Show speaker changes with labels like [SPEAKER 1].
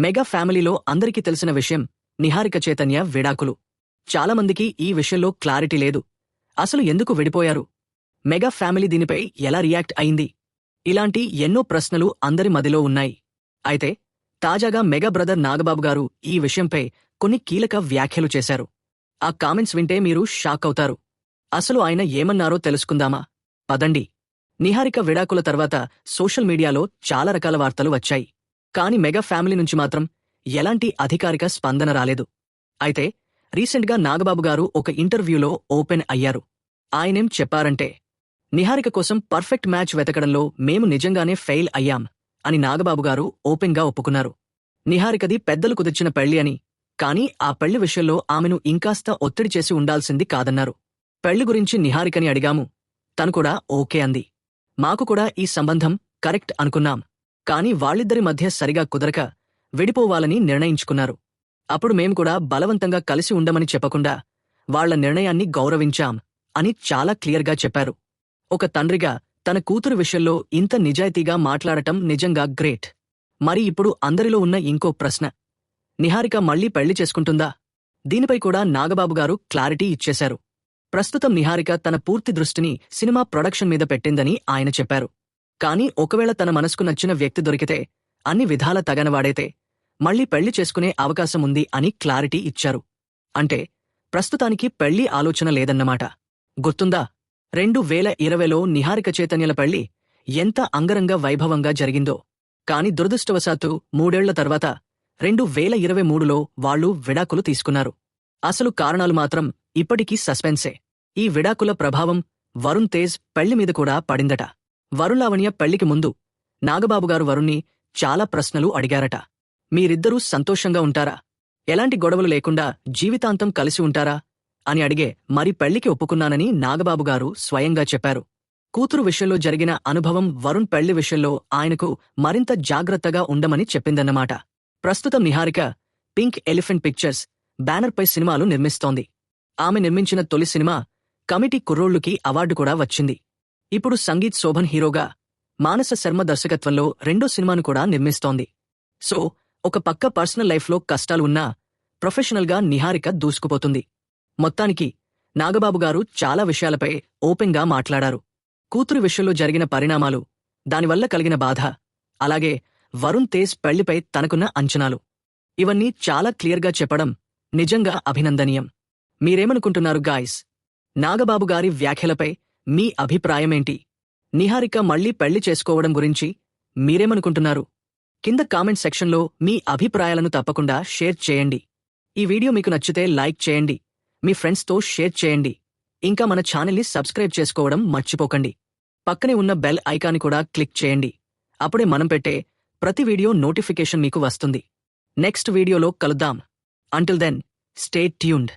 [SPEAKER 1] Mega ఫ్యామిలీలో అందరికీ తెలిసిన విషయం నిహారిక చైతన్య విడాకులు. చాలామందికి ఈ విషయంలో క్లారిటీ లేదు. అసలు ఎందుకు విడిపోయారు? మెగా ఫ్యామిలీ దీనిపై ఎలా రియాక్ట్ అయింది? ఇలాంటి ఎన్నో ప్రశ్నలు అందరి మదిలో ఉన్నాయి. అయితే తాజాగా మెగా బ్రదర్ నాగబాబు గారు ఈ విషయంపై కొన్ని కీలక వ్యాఖ్యలు చేశారు. ఆ కామెంట్స్ వింటే మీరు షాక్ అవుతారు. అసలు ఆయన ఏమన్నారో తెలుసుకుందామా? పదండి. నిహారిక విడాకుల తర్వాత సోషల్ మీడియాలో చాలా రకాల వార్తలు వచ్చాయి. కాని మెగా ఫ్యామిలీ నుంచి మాత్రం ఎలాంటి అధికారిక స్పందన రాలేదు. అయితే రీసెంట్గా నాగబాబు గారు ఒక ఇంటర్వ్యూలో ఓపెన్ అయ్యారు. ఆయనేం చెప్పారంటే నిహారిక కోసం పర్ఫెక్ట్ మ్యాచ్ వెతకడంలో మేము నిజంగానే ఫెయిల్ అయ్యాం అని నాగబాబు గారు ఓపెన్గా ఒప్పుకున్నారు. నిహారికది పెద్దలు కుదిర్చిన పెళ్ళి అని కానీ ఆ పెళ్ళి విషయంలో ఆమెను ఇంకాస్త ఒత్తిడి చేసి ఉండాల్సింది కాదన్నారు. పెళ్ళి గురించి నిహారికని అడిగాము. తను కూడా ఓకే అంది. మాకు కూడా ఈ సంబంధం కరెక్ట్ అనుకున్నాం. కాని వాళ్ళిద్దరి మధ్య సరిగా కుదరక విడిపోవాలని నిర్ణయించుకున్నారు. అప్పుడు మేం కూడా బలవంతంగా కలిసి ఉండమని చెప్పకుండా వాళ్ళ నిర్ణయాన్ని గౌరవించాం అని చాలా క్లియర్గా చెప్పారు. ఒక తండ్రిగా తన కూతురు విషయంలో ఇంత నిజాయితీగా మాట్లాడటం నిజంగా గ్రేట్. మరి ఇప్పుడు అందరిలో ఉన్న ఇంకో ప్రశ్న. నిహారిక మళ్ళీ పెళ్ళి చేసుకుంటుందా? దీనిపై కూడా నాగబాబు గారు క్లారిటీ ఇచ్చేశారు. ప్రస్తుతం నిహారిక తన పూర్తి దృష్టిని సినిమా ప్రొడక్షన్ మీద పెట్టిందని ఆయన చెప్పారు. కానీ ఒకవేళ తన మనసుకు నచ్చిన వ్యక్తి దొరికితే అన్ని విధాల తగనవాడైతే మళ్ళీ పెళ్ళి చేసుకునే అవకాశం ఉంది అని క్లారిటీ ఇచ్చారు. అంటే ప్రస్తుతానికి పెళ్ళి ఆలోచన లేదన్నమాట. గుర్తుందా? రెండు వేల ఇరవైలో నిహారిక చైతన్యల పెళ్ళి ఎంత అంగరంగ వైభవంగా జరిగిందో. కాని దురదృష్టవశాత్తు మూడేళ్ళ తర్వాత రెండు వేల ఇరవై మూడులో వాళ్ళు విడాకులు తీసుకున్నారు. అసలు కారణాలు మాత్రం ఇప్పటికీ సస్పెన్సే. ఈ విడాకుల ప్రభావం వరుణ్ తేజ్ పెళ్ళి మీద కూడా పడిందట. వరుణ్లావణ్య పెళ్ళికి ముందు నాగబాబుగారు వరుణ్ణి చాలా ప్రశ్నలు అడిగారట. మీరిద్దరూ సంతోషంగా ఉంటారా? ఎలాంటి గొడవలు లేకుండా జీవితాంతం కలిసి ఉంటారా? అని అడిగే మరి పెళ్ళికి ఒప్పుకున్నానని నాగబాబుగారు స్వయంగా చెప్పారు. కూతురు విషయంలో జరిగిన అనుభవం వరుణ్ పెళ్ళి విషయంలో ఆయనకు మరింత జాగ్రత్తగా ఉండమని చెప్పిందన్నమాట. ప్రస్తుతం నిహారిక పింక్ ఎలిఫెంట్ పిక్చర్స్ బ్యానర్పై సినిమాలు నిర్మిస్తోంది. ఆమె నిర్మించిన తొలి సినిమా కమిటీ కుర్రోళ్ళుకి అవార్డు కూడా వచ్చింది. ఇప్పుడు సంగీత్ శోభన్ హీరోగా మానస శర్మ దర్శకత్వంలో రెండో సినిమాను కూడా నిర్మిస్తోంది. సో ఒక పక్క పర్సనల్ లైఫ్లో కష్టాలు ఉన్నా ప్రొఫెషనల్గా నిహారిక దూసుకుపోతుంది. మొత్తానికి నాగబాబు గారు చాలా విషయాలపై ఓపెన్గా మాట్లాడారు. కూతురు విషయంలో జరిగిన పరిణామాలు దానివల్ల కలిగిన బాధ అలాగే వరుణ్ తేజ్ పెళ్ళిపై తనకున్న అంచనాలు. ఇవన్నీ చాలా క్లియర్గా చెప్పడం నిజంగా అభినందనీయం. మీరేమనుకుంటున్నారు గాయ్స్? నాగబాబు గారి వ్యాఖ్యలపై మీ అభిప్రాయమేంటి? నిహారిక మళ్ళీ పెళ్ళి చేసుకోవడం గురించి మీరేమనుకుంటున్నారు? కింద కామెంట్ సెక్షన్లో మీ అభిప్రాయాలను తప్పకుండా షేర్ చేయండి. ఈ వీడియో మీకు నచ్చితే లైక్ చేయండి. మీ ఫ్రెండ్స్తో షేర్ చేయండి. ఇంకా మన ఛానల్ని సబ్స్క్రైబ్ చేసుకోవడం మర్చిపోకండి. పక్కనే ఉన్న బెల్ ఐకాన్ కూడా క్లిక్ చేయండి. అప్పుడే మనం పెట్టే ప్రతి వీడియో నోటిఫికేషన్ మీకు వస్తుంది. నెక్స్ట్ వీడియోలో కలుద్దాం. Until then stay tuned